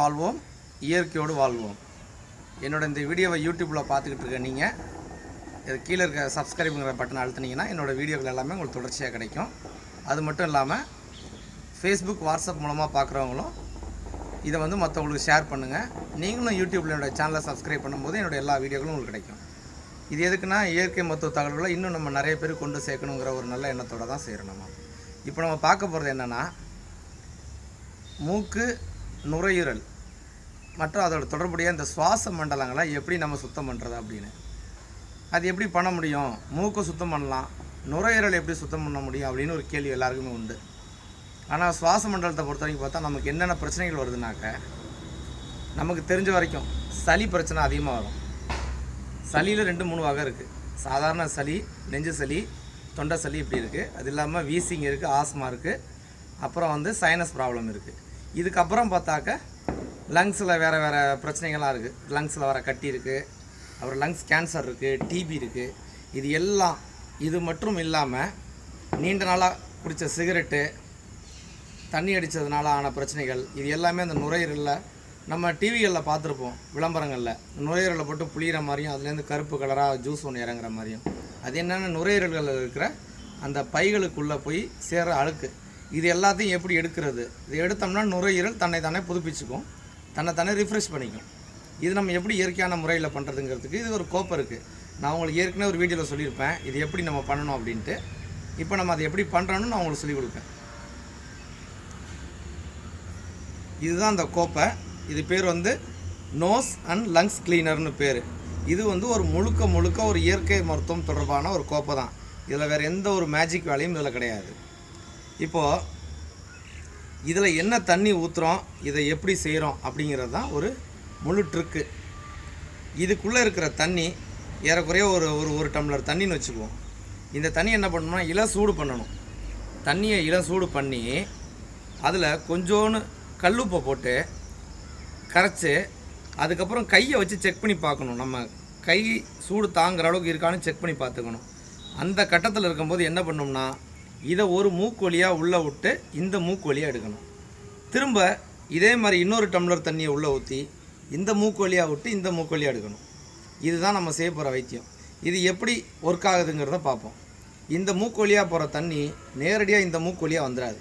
வாழ்வோம் இயற்கையோடு வாழ்வோம். என்னோட இந்த வீடியோவை யூடியூப்பில் பார்த்துக்கிட்டு இருக்க நீங்கள் இது கீழே இருக்க சப்ஸ்கிரைபுங்கிற பட்டன் அழுத்துனீங்கன்னா என்னோடய வீடியோக்கள் எல்லாமே உங்களுக்கு தொடர்ச்சியாக கிடைக்கும். அது மட்டும் இல்லாமல் ஃபேஸ்புக் வாட்ஸ்அப் மூலமாக பார்க்குறவங்களும் இதை வந்து மற்றவங்களுக்கு ஷேர் பண்ணுங்கள் நீங்களும் யூடியூப்பில் என்னோட சேனலை சப்ஸ்கிரைப் பண்ணும்போது என்னோட எல்லா வீடியோக்களும் உங்களுக்கு கிடைக்கும். இது எதுக்குன்னா இயற்கை மருத்துவ தகவல்களை இன்னும் நம்ம நிறைய பேர் கொண்டு சேர்க்கணுங்கிற ஒரு நல்ல எண்ணத்தோடு தான் செய்கிறோம் நம்ம. இப்போ நம்ம பார்க்க போகிறது என்னென்னா மூக்கு நுரையீரல். மற்றும் அதோட தொடர்புடைய இந்த சுவாச மண்டலங்களை எப்படி நம்ம சுத்தம் பண்ணுறது அப்படின்னு. அது எப்படி பண்ண முடியும்? மூக்கை சுத்தம் பண்ணலாம். நுரையீரல் எப்படி சுத்தம் பண்ண முடியும்? அப்படின்னு ஒரு கேள்வி எல்லாருக்குமே உண்டு. ஆனால் சுவாச மண்டலத்தை பொறுத்த வரைக்கும் பார்த்தா நமக்கு என்னென்ன பிரச்சனைகள் வருதுனாக்க நமக்கு தெரிஞ்ச வரைக்கும் சளி பிரச்சனை அதிகமாக வரும் சளியில் ரெண்டு மூணு வகை இருக்குது சாதாரண சளி நெஞ்சு சளி தொண்டை சளி இப்படி இருக்குது அது இல்லாமல் வீசிங் இருக்குது ஆஸ்மா இருக்குது அப்புறம் வந்து சைனஸ் ப்ராப்ளம் இருக்குது இதுக்கப்புறம் பார்த்தாக்க லங்ஸில் வேறு வேறு பிரச்சனைகள்லாம் இருக்குது லங்ஸில் வர கட்டி இருக்குது அப்புறம் லங்ஸ் கேன்சர் இருக்குது டிபி இருக்குது இது எல்லாம் இது மட்டும் இல்லாமல் நீண்ட நாளாக குடித்த சிகரெட்டு தண்ணி அடித்ததுனால ஆன பிரச்சனைகள் இது எல்லாமே அந்த நுரையீரலில் நம்ம டிவிகளில் பார்த்துருப்போம் விளம்பரங்களில். நுரையீரலில் போட்டு புளிகிற மாதிரியும் அதுலேருந்து கருப்பு கலராக ஜூஸ் ஒன்று இறங்குற மாதிரியும். அது என்னென்ன நுரையீரல்களில் இருக்கிற அந்த பைகளுக்குள்ளே போய் சேர அழுக்கு. இது எல்லாத்தையும் எப்படி எடுக்கிறது? இது எடுத்தோம்னா நுரையீரல் தன்னை தானே புதுப்பிச்சுக்கும். தன்னை தானே ரிஃப்ரெஷ் பண்ணிக்கும். இது நம்ம எப்படி இயற்கையான முறையில் பண்ணுறதுங்கிறதுக்கு இது ஒரு கோப்பை இருக்குது நான் உங்களுக்கு ஏற்கனவே ஒரு வீடியோவில் சொல்லியிருப்பேன். இது எப்படி நம்ம பண்ணணும் அப்படின்ட்டு. இப்போ நம்ம அதை எப்படி பண்ணுறோன்னு நான் உங்களுக்கு சொல்லிக் கொடுப்பேன். இதுதான் அந்த கோப்பை. இது பேர் வந்து நோஸ் அண்ட் லங்ஸ் கிளீனர்னு பேர். இது வந்து ஒரு முழுக்க முழுக்க ஒரு இயற்கை மருத்துவம் தொடர்பான ஒரு கோப்பை தான். இதில் வேறு எந்த ஒரு மேஜிக் வேலையும் இதில் கிடையாது. இப்போது இதில் என்ன தண்ணி ஊற்றுறோம் இதை எப்படி செய்கிறோம் அப்படிங்கிறது தான் ஒரு முழு ட்ரிக்கு இதுக்குள்ளே இருக்கிற தண்ணி ஏறக்குறைய ஒரு ஒரு ஒரு டம்ளர் தண்ணின்னு வச்சுக்குவோம். இந்த தண்ணி என்ன பண்ணணும்னா இள சூடு பண்ணணும். தண்ணியை இள சூடு பண்ணி அதில் கொஞ்சோன்னு கல்லுப்பை போட்டு கரைச்சி அதுக்கப்புறம் கையை வச்சு செக் பண்ணி பார்க்கணும். நம்ம கை சூடு தாங்குற அளவுக்கு இருக்கான்னு செக் பண்ணி பார்த்துக்கணும். அந்த கட்டத்தில் இருக்கும்போது என்ன பண்ணோம்னா இதை ஒரு மூக்கு வழியாக உள்ளே விட்டு இந்த மூக்கு எடுக்கணும். திரும்ப இதே மாதிரி இன்னொரு டம்ளர் தண்ணியை உள்ளே ஊற்றி இந்த மூக்கு விட்டு இந்த மூக்கு எடுக்கணும். இதுதான் நம்ம செய்ய போகிற வைத்தியம். இது எப்படி ஒர்க் ஆகுதுங்கிறத பார்ப்போம். இந்த மூக்கு வழியாக போகிற தண்ணி நேரடியாக இந்த மூக்கு வழியாக வந்துடாது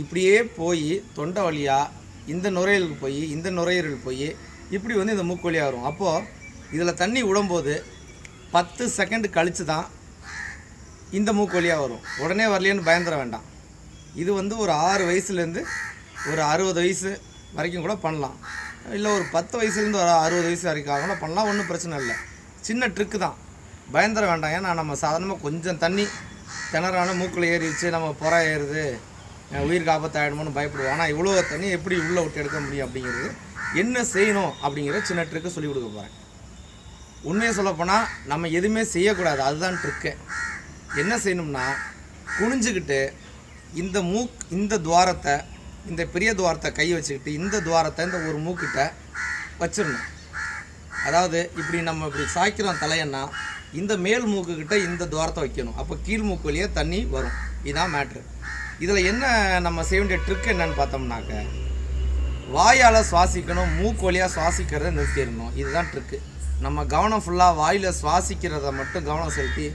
இப்படியே போய் தொண்டை வழியாக இந்த நுரையீரலுக்கு போய் இந்த நுரையீரல் போய் இப்படி வந்து இந்த மூக்கு வரும். அப்போது இதில் தண்ணி விடும்போது பத்து செகண்ட் கழித்து தான் இந்த மூக்கு வழியாக வரும். உடனே வரலையேன்னு பயந்துட வேண்டாம். இது வந்து ஒரு ஆறு வயசுலேருந்து ஒரு அறுபது வயசு வரைக்கும் கூட பண்ணலாம். இல்லை ஒரு பத்து வயசுலேருந்து ஒரு அறுபது வயசு வரைக்கும் கூட பண்ணலாம் ஒன்றும் பிரச்சனை இல்லை. சின்ன ட்ரிக்கு தான். பயந்துட வேண்டாம். ஏன்னா நம்ம சாதாரணமாக கொஞ்சம் தண்ணி திணறான மூக்கில் ஏறிடுச்சு நம்ம புற ஏறுது. உயிர் உயிருக்கு ஆபத்தாயிடுமோன்னு பயப்படுவோம். ஆனால் இவ்வளோ தண்ணி எப்படி உள்ளே விட்டு எடுக்க முடியும் அப்படிங்கிறது என்ன செய்யணும் அப்படிங்கிற சின்ன ட்ரிக்கு சொல்லிக் கொடுக்க போகிறேன் உண்மையை சொல்லப்போனால் நம்ம எதுவுமே செய்யக்கூடாது. அதுதான் ட்ரிக்கு என்ன செய்யணும்னா குனிஞ்சுக்கிட்டு இந்த மூக் இந்த துவாரத்தை இந்த பெரிய துவாரத்தை கை வச்சுக்கிட்டு இந்த துவாரத்தை இந்த ஒரு மூக்கிட்ட வச்சிடணும். அதாவது இப்படி நம்ம இப்படி சாய்க்கிறோம் தலையன்னா இந்த மேல் மூக்குக்கிட்ட இந்த துவாரத்தை வைக்கணும். அப்போ கீழ் மூக்கு வழியாக தண்ணி வரும். இதுதான் மேட்ரு. இதில் என்ன நம்ம செய்ய வேண்டிய ட்ரிக் என்னன்னு பார்த்தோம்னாக்க வாயால் சுவாசிக்கணும் மூக்கு வழியாக சுவாசிக்கிறத நிறுத்திடணும். இதுதான் ட்ரிக்கு நம்ம கவனம் ஃபுல்லாக வாயில் சுவாசிக்கிறத மட்டும் கவனம் செலுத்தி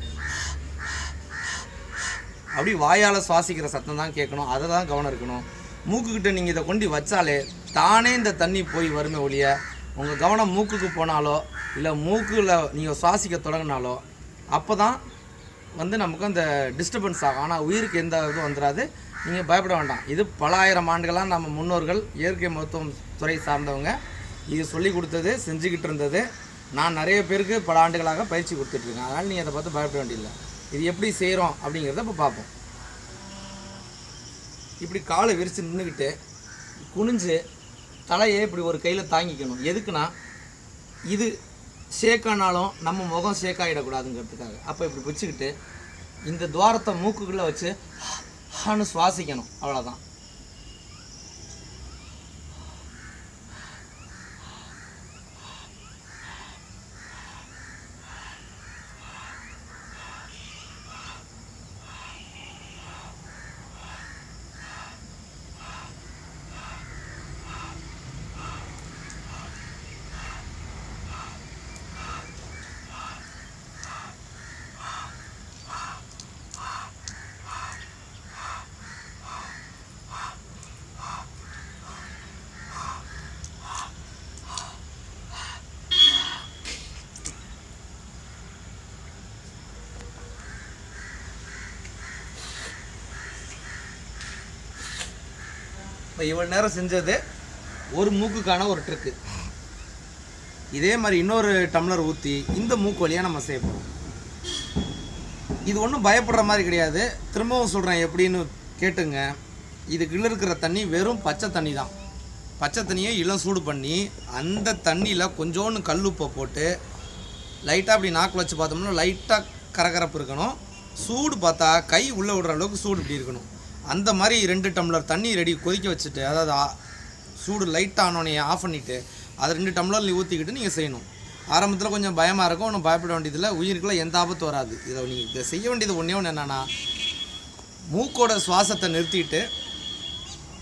அப்படி வாயால் சுவாசிக்கிற சத்தம் தான் கேட்கணும். அதை தான் கவனம் இருக்கணும். மூக்குக்கிட்ட நீங்கள் இதை கொண்டு வச்சாலே தானே இந்த தண்ணி போய் வருமே ஒழிய உங்கள் கவனம் மூக்குக்கு போனாலோ இல்லை மூக்கில் நீங்கள் சுவாசிக்க தொடங்கினாலோ அப்போ தான் வந்து நமக்கு அந்த டிஸ்டர்பன்ஸ் ஆகும். ஆனால் உயிருக்கு எந்த இதுவும் வந்துடாது நீங்கள் பயப்பட வேண்டாம். இது பல ஆயிரம் ஆண்டுகளாக நம்ம முன்னோர்கள் இயற்கை மருத்துவம் துறை சார்ந்தவங்க இது சொல்லி கொடுத்தது செஞ்சுக்கிட்டு இருந்தது. நான் நிறைய பேருக்கு பல ஆண்டுகளாக பயிற்சி கொடுத்துட்ருக்கேன் அதனால் நீங்கள் அதை பார்த்து பயப்பட வேண்டியதில்லை. இது எப்படி செய்கிறோம் அப்படிங்கிறத இப்போ பார்ப்போம். இப்படி காலை விரித்து நின்றுக்கிட்டு குனிஞ்சு தலையை இப்படி ஒரு கையில் தாங்கிக்கணும். எதுக்குன்னா இது ஷேக்கானாலும் நம்ம முகம் ஷேக் ஆகிடக்கூடாதுங்கிறதுக்காக அப்போ இப்படி பிடிச்சிக்கிட்டு இந்த துவாரத்தை மூக்குக்குள்ளே வச்சு ஹான்னு சுவாசிக்கணும். அவ்வளோதான் இப்போ இவ்வளோ நேரம் செஞ்சது ஒரு மூக்குக்கான ஒரு ட்ரிக்கு இதே மாதிரி இன்னொரு டம்ளர் ஊற்றி இந்த மூக்கு வழியாக நம்ம செய்வோம் இது ஒன்றும் பயப்படுற மாதிரி கிடையாது. திரும்பவும் சொல்கிறேன் எப்படின்னு கேட்டுங்க. இதுக்குள்ள இருக்கிற தண்ணி வெறும் பச்சை தண்ணி தான் பச்சை தண்ணியை இளம் சூடு பண்ணி அந்த தண்ணியில் கொஞ்சோண்டு கல் உப்பை போட்டு லைட்டாக அப்படி நாக்கில் வச்சு பார்த்தோம்னா லைட்டாக கரகரப்பு இருக்கணும். சூடு பார்த்தா கை உள்ளே விடுற அளவுக்கு சூடு இப்படி இருக்கணும். அந்த மாதிரி ரெண்டு டம்ளர் தண்ணி ரெடி கொதிக்க வச்சுட்டு அதாவது சூடு லைட்டாக ஆனோடனே ஆஃப் பண்ணிவிட்டு அதை ரெண்டு டம்ளர்லேயும் ஊற்றிக்கிட்டு நீங்கள் செய்யணும். ஆரம்பத்தில் கொஞ்சம் பயமாக இருக்கும் ஒன்றும் பயப்பட வேண்டியதில்லை. உயிருக்குள்ள எந்த ஆபத்தும் வராது. இதை நீங்கள் இதை செய்ய வேண்டியது ஒன்றே ஒன்று என்னென்னா மூக்கோட சுவாசத்தை நிறுத்திட்டு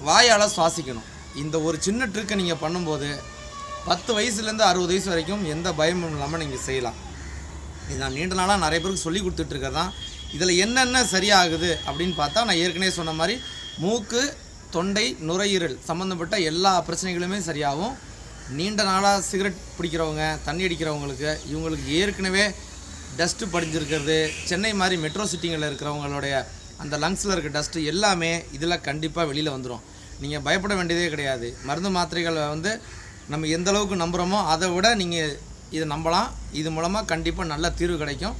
வாயால் சுவாசிக்கணும். இந்த ஒரு சின்ன ட்ரிக்கை நீங்கள் பண்ணும்போது பத்து வயசுலேருந்து அறுபது வயசு வரைக்கும் எந்த பயமும் இல்லாமல் நீங்கள் செய்யலாம். இது நான் நீண்ட நாளாக நிறைய பேருக்கு சொல்லி கொடுத்துட்ருக்கிறது தான் இதில் என்னென்ன சரியாகுது அப்படின்னு பார்த்தா நான் ஏற்கனவே சொன்ன மாதிரி மூக்கு தொண்டை நுரையீரல் சம்மந்தப்பட்ட எல்லா பிரச்சனைகளுமே சரியாகும். நீண்ட நாளாக சிகரெட் பிடிக்கிறவங்க தண்ணி அடிக்கிறவங்களுக்கு இவங்களுக்கு ஏற்கனவே டஸ்ட்டு படிஞ்சிருக்கிறது. சென்னை மாதிரி மெட்ரோ சிட்டிங்களில் இருக்கிறவங்களுடைய அந்த லங்ஸில் இருக்க டஸ்ட்டு எல்லாமே இதில் கண்டிப்பாக வெளியில் வந்துடும் நீங்கள் பயப்பட வேண்டியதே கிடையாது. மருந்து மாத்திரைகளை வந்து நம்ம எந்த அளவுக்கு நம்புகிறோமோ அதை விட நீங்கள் இதை நம்பலாம். இது மூலமாக கண்டிப்பாக நல்ல தீர்வு கிடைக்கும்.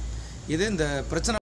இது இந்த பிரச்சனை